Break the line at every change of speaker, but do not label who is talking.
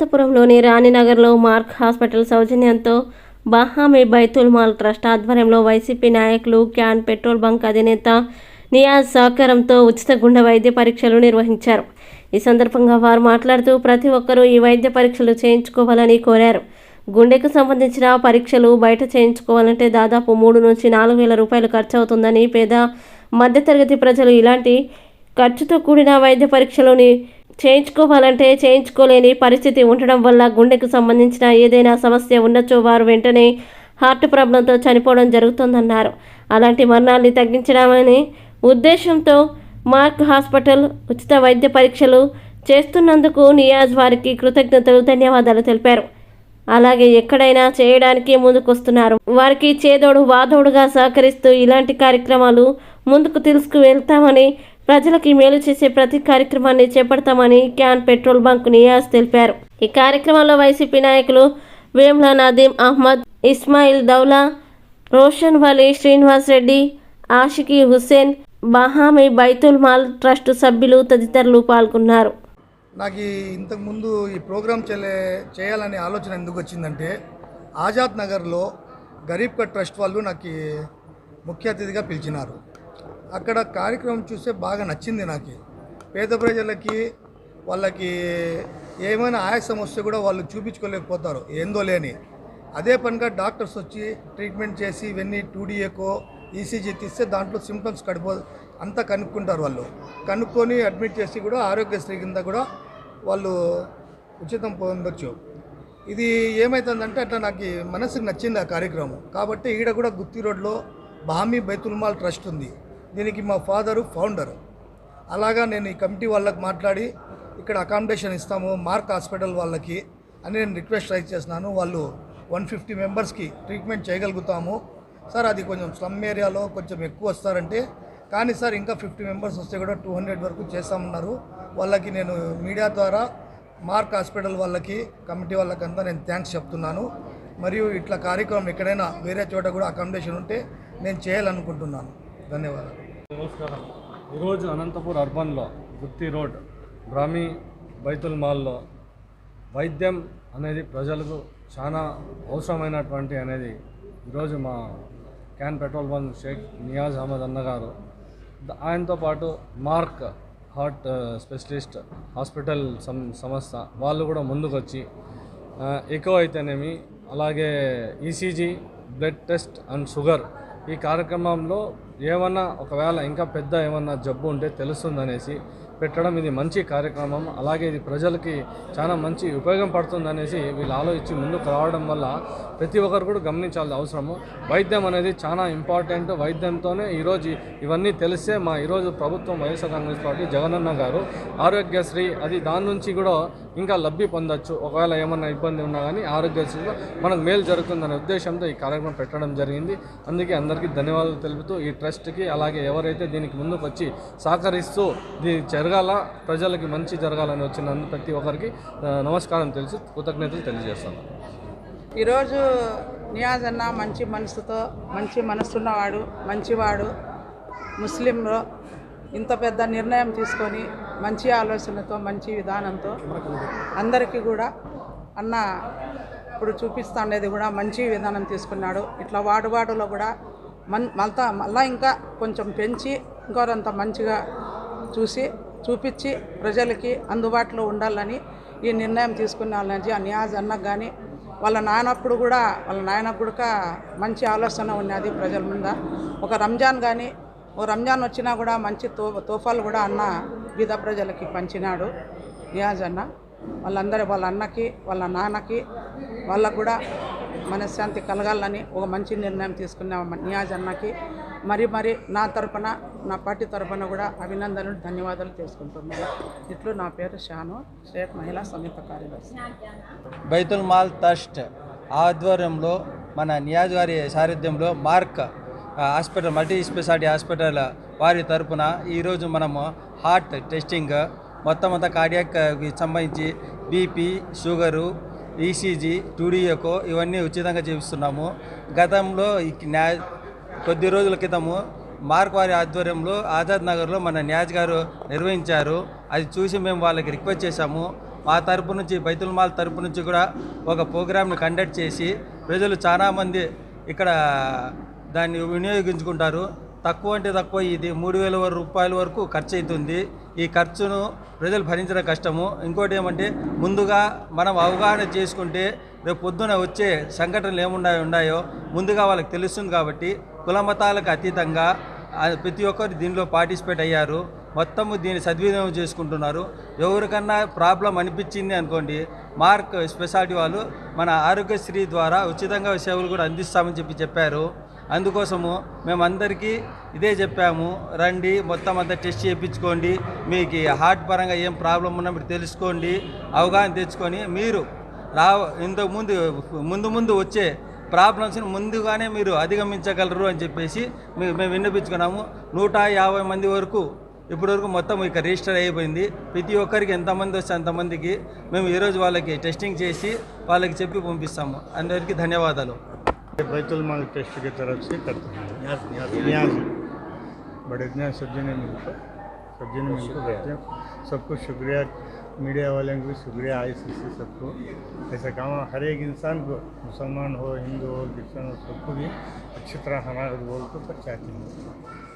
అనంతపురంలోని రాణినగర్లో mark hospital సౌజన్యంతో Bahami Baitul mall trust ఆధ్వర్యంలో YCP నాయకులు క్యాన్ పెట్రోల్ బంక్ అధినేత నియాజ్ సహకారంతో ఉచిత గుండె వైద్య పరీక్షలు నిర్వహించారు. ఈ సందర్భంగా వారు మాట్లాడుతూ ప్రతి ఒక్కరూ ఈ వైద్య పరీక్షలు చేయించుకోవాలని కోరారు. గుండెకు సంబంధించిన పరీక్షలు బయట చేయించుకోవాలంటే దాదాపు మూడు నుంచి నాలుగు వేల రూపాయలు ఖర్చు అవుతుందని పేద మధ్యతరగతి ప్రజలు ఇలాంటి ఖర్చుతో కూడిన వైద్య పరీక్షలోని చేయించుకోవాలంటే చేయించుకోలేని పరిస్థితి ఉండడం వల్ల గుండెకు సంబంధించిన ఏదైనా సమస్య ఉండొచ్చో వారు వెంటనే హార్ట్ ప్రాబ్లంతో చనిపోవడం జరుగుతుందన్నారు. అలాంటి మరణాన్ని తగ్గించడమని ఉద్దేశంతో మార్క్ హాస్పిటల్ ఉచిత వైద్య పరీక్షలు చేస్తున్నందుకు నియాజ్ వారికి కృతజ్ఞతలు ధన్యవాదాలు తెలిపారు. అలాగే ఎక్కడైనా చేయడానికి ముందుకొస్తున్నారు. వారికి చేదోడు వాదోడుగా సహకరిస్తూ ఇలాంటి కార్యక్రమాలు ముందుకు తీసుకు వెళ్తామని ప్రజలకి మేలు చేసే ప్రతి కార్యక్రమాన్ని చేపడతామని క్యాన్ పెట్రోల్ బంక్ నియాజ్ తెలిపారు. ఈ కార్యక్రమంలో వైసీపీ నాయకులు వేమ్లా నదీం అహ్మద్ ఇస్మాయిల్ దౌలా రోషన్ వలీ శ్రీనివాస్ రెడ్డి ఆషికి హుస్సేన్ బహామి బైతుల్ మాల్ ట్రస్ట్ సభ్యులు తదితరులు పాల్గొన్నారు.
నాకు ఇంతకుముందు ఈ ప్రోగ్రాం చేయలే చేయాలనే ఆలోచన ఎందుకు వచ్చిందంటే ఆజాద్ నగర్లో గరీబ్ కట్ ట్రస్ట్ వాళ్ళు నాకు ముఖ్య అతిథిగా పిలిచినారు. అక్కడ కార్యక్రమం చూస్తే బాగా నచ్చింది నాకు. పేద ప్రజలకి వాళ్ళకి ఏమైనా ఆయాసం వస్తే కూడా వాళ్ళు చూపించుకోలేకపోతారు. ఏందో లేని. అదే పనిగా డాక్టర్స్ వచ్చి ట్రీట్మెంట్ చేసి ఇవన్నీ టూడీఏకో ఈసీజీ తీస్తే దాంట్లో సిమ్టమ్స్ కడిపో అంతా కనుక్కుంటారు వాళ్ళు. కనుక్కొని అడ్మిట్ చేసి కూడా ఆరోగ్యశ్రీ కింద కూడా వాళ్ళు ఉచితం పొందొచ్చు. ఇది ఏమవుతుందంటే అట్లా నాకు మనసుకు నచ్చింది ఆ కార్యక్రమం. కాబట్టి ఈడ కూడా గుత్తి రోడ్లో బామీ బైతుల్మాల్ ట్రస్ట్ ఉంది. దీనికి మా ఫాదరు ఫౌండర్. అలాగా నేను ఈ కమిటీ వాళ్ళకి మాట్లాడి ఇక్కడ అకామిడేషన్ ఇస్తాము మార్క్ హాస్పిటల్ వాళ్ళకి అని నేను రిక్వెస్ట్ రైజ్ చేస్తున్నాను. వాళ్ళు వన్ ఫిఫ్టీ మెంబర్స్కి ట్రీట్మెంట్ చేయగలుగుతాము. సార్ అది కొంచెం స్లమ్ ఏరియాలో కొంచెం ఎక్కువ వస్తారంటే కానీ సార్ ఇంకా ఫిఫ్టీ మెంబర్స్ వస్తే కూడా టూ హండ్రెడ్ వరకు చేస్తామన్నారు. వాళ్ళకి నేను మీడియా ద్వారా మార్క్ హాస్పిటల్ వాళ్ళకి కమిటీ వాళ్ళకంతా నేను థ్యాంక్స్ చెప్తున్నాను. మరియు ఇట్లా కార్యక్రమం ఎక్కడైనా వేరే చోట కూడా అకామిడేషన్ ఉంటే నేను చేయాలనుకుంటున్నాను. ధన్యవాదాలు.
నమస్కారం. ఈరోజు అనంతపూర్ అర్బన్లో గుత్తి రోడ్ బ్రాహ్మీ బైతుల్ మాల్లో వైద్యం అనేది ప్రజలకు చాలా అవసరమైనటువంటి అనేది ఈరోజు మా can petrol bunk Sheikh Niaz Ahmed అన్న గారు ఆయనతో పాటు మార్క్ హార్ట్ స్పెషలిస్ట్ హాస్పిటల్ సం సంస్థ వాళ్ళు కూడా ముందుకొచ్చి ఎక్కువ అయితేనేమి అలాగే ECG blood test and sugar ఈ కార్యక్రమంలో ఏమన్నా ఒకవేళ ఇంకా పెద్ద ఏమన్నా జబ్బు ఉంటే తెలుస్తుందనేసి పెట్టడం ఇది మంచి కార్యక్రమం. అలాగే ఇది ప్రజలకి చాలా మంచి ఉపయోగం పడుతుందనేసి వీళ్ళు ఆలోచించి ముందుకు రావడం వల్ల ప్రతి ఒక్కరు కూడా గమనించాల్సిన అవసరము. వైద్యం అనేది చాలా ఇంపార్టెంట్. వైద్యంతోనే ఈరోజు ఇవన్నీ తెలిస్తే మా ఈరోజు ప్రభుత్వం వైఎస్ఆర్ కాంగ్రెస్ పార్టీ జగనన్న గారు ఆరోగ్యశ్రీ అది దాని నుంచి కూడా ఇంకా లబ్ధి పొందొచ్చు. ఒకవేళ ఏమన్నా ఇబ్బంది ఉన్నా కానీ ఆరోగ్యశ్రీలో మనకు మేలు జరుగుతుందనే ఉద్దేశంతో ఈ కార్యక్రమం పెట్టడం జరిగింది. అందుకే అందరికీ ధన్యవాదాలు తెలుపుతూ ఈ ట్రస్ట్కి అలాగే ఎవరైతే దీనికి ముందుకు వచ్చి సహకరిస్తూ దీనికి జరగాల ప్రజలకి మంచి జరగాలని వచ్చిన ప్రతి ఒక్కరికి నమస్కారం తెలిసి కృతజ్ఞతలు తెలియజేస్తాను
ఈరోజు నియాజ్ అన్న మంచి మనసుతో మంచి మనసున్నవాడు మంచివాడు ముస్లింలో ఇంత పెద్ద నిర్ణయం తీసుకొని మంచి ఆలోచనతో మంచి విధానంతో అందరికీ కూడా అన్న ఇప్పుడు చూపిస్తాండేది కూడా మంచి విధానం తీసుకున్నాడు. ఇట్లా వాడుబాటులో కూడా మన్ మళ్ళా మళ్ళా ఇంకా కొంచెం పెంచి ఇంకోరంత మంచిగా చూసి చూపించి ప్రజలకి అందుబాటులో ఉండాలని ఈ నిర్ణయం తీసుకున్నాలని ఆ నియాజ్ అన్నకు కానీ వాళ్ళ నాయనప్పుడు కూడా వాళ్ళ నాయనకు కూడా మంచి ఆలోచన ఉన్నది ప్రజల ముంద. ఒక రంజాన్ కానీ ఓ రంజాన్ వచ్చినా కూడా మంచి తో తోఫాలు కూడా అన్న బీద ప్రజలకి పంచినాడు నియాజ్ అన్న. వాళ్ళందరూ వాళ్ళ అన్నకి వాళ్ళ నాన్నకి వాళ్ళకు కూడా మనశ్శాంతి కలగాలని ఒక మంచి నిర్ణయం తీసుకున్న నియాజ్ అన్నకి మరి మరి నా తరపున నా పార్టీ తరపున కూడా అభినందనలు ధన్యవాదాలు తెలుసుకుంటున్నాను ఇట్లు నా పేరు షాను స్టేట్ మహిళా సంయుక్త కార్యదర్శి.
బైతుల్ మాల్ ట్రస్ట్ ఆధ్వర్యంలో మన నియాజ్ గారి సారథ్యంలో mark hospital multi speciality hospital వారి తరపున ఈరోజు మనము హార్ట్ టెస్టింగ్ మొత్తం అంతా కార్డియాక్కి సంబంధించి బీపీ షుగరు ఈసీజీ టూడియోకో ఇవన్నీ ఉచితంగా చేపిస్తున్నాము. గతంలో ఈ కొద్ది రోజుల క్రితము మార్క్వారి ఆధ్వర్యంలో ఆజాద్ నగర్లో మన న్యాజ్ గారు నిర్వహించారు. అది చూసి మేము వాళ్ళకి రిక్వెస్ట్ చేశాము. మా తరపు నుంచి బైతుల్ మాల్ తరపు నుంచి కూడా ఒక ప్రోగ్రామ్ని కండక్ట్ చేసి ప్రజలు చాలామంది ఇక్కడ దాన్ని వినియోగించుకుంటారు. తక్కువ అంటే తక్కువ ఇది మూడు వేల వర- రూపాయల వరకు ఖర్చు అవుతుంది. ఈ ఖర్చును ప్రజలు భరించడం కష్టము. ఇంకోటి ఏమంటే ముందుగా మనం అవగాహన చేసుకుంటే రేపు పొద్దున వచ్చే సంఘటనలు ఏమున్నాయో ఉన్నాయో ముందుగా వాళ్ళకి తెలుస్తుంది కాబట్టి కుల మతాలకు అతీతంగా ప్రతి ఒక్కరు దీనిలో పార్టిసిపేట్ అయ్యారు. మొత్తము దీన్ని సద్వినియోగం చేసుకుంటున్నారు. ఎవరికన్నా ప్రాబ్లం అనిపించింది అనుకోండి మార్క్ స్పెషాలిటీ వాళ్ళు మన ఆరోగ్యశ్రీ ద్వారా ఉచితంగా సేవలు కూడా అందిస్తామని చెప్పి చెప్పారు. అందుకోసము మేమందరికీ ఇదే చెప్పాము రండి మొత్తం అంతా టెస్ట్ చేయించుకోండి మీకు హార్ట్ పరంగా ఏం ప్రాబ్లం ఉన్నా మీరు తెలుసుకోండి అవగాహన తెచ్చుకొని మీరు రా ఇంతకుముందు ముందు ముందు వచ్చే ప్రాబ్లమ్స్ని ముందుగానే మీరు అధిగమించగలరు అని చెప్పేసి మేము మేము విన్నపించుకున్నాము నూట యాభై మంది వరకు ఇప్పటివరకు మొత్తం ఇక రిజిస్టర్ అయిపోయింది ప్రతి ఒక్కరికి ఎంతమంది వస్తే అంతమందికి మేము ఈరోజు వాళ్ళకి టెస్టింగ్ చేసి వాళ్ళకి చెప్పి పంపిస్తాము అందరికీ ధన్యవాదాలు
बैतुल माल ट्रस्ट की तरफ से करते हैं न्याज बड़े न्याज सज्जन मिलकर सज्जन मिलकर करते हैं सबको शुक्रिया मीडिया वाले को भी शुक्रिया आई सी सी सबको ऐसा काम हर एक इंसान को मुसलमान हो हिंदू हो क्रिश्चन हो सबको भी अच्छी तरह हमारे बोल को पहुँचाते हैं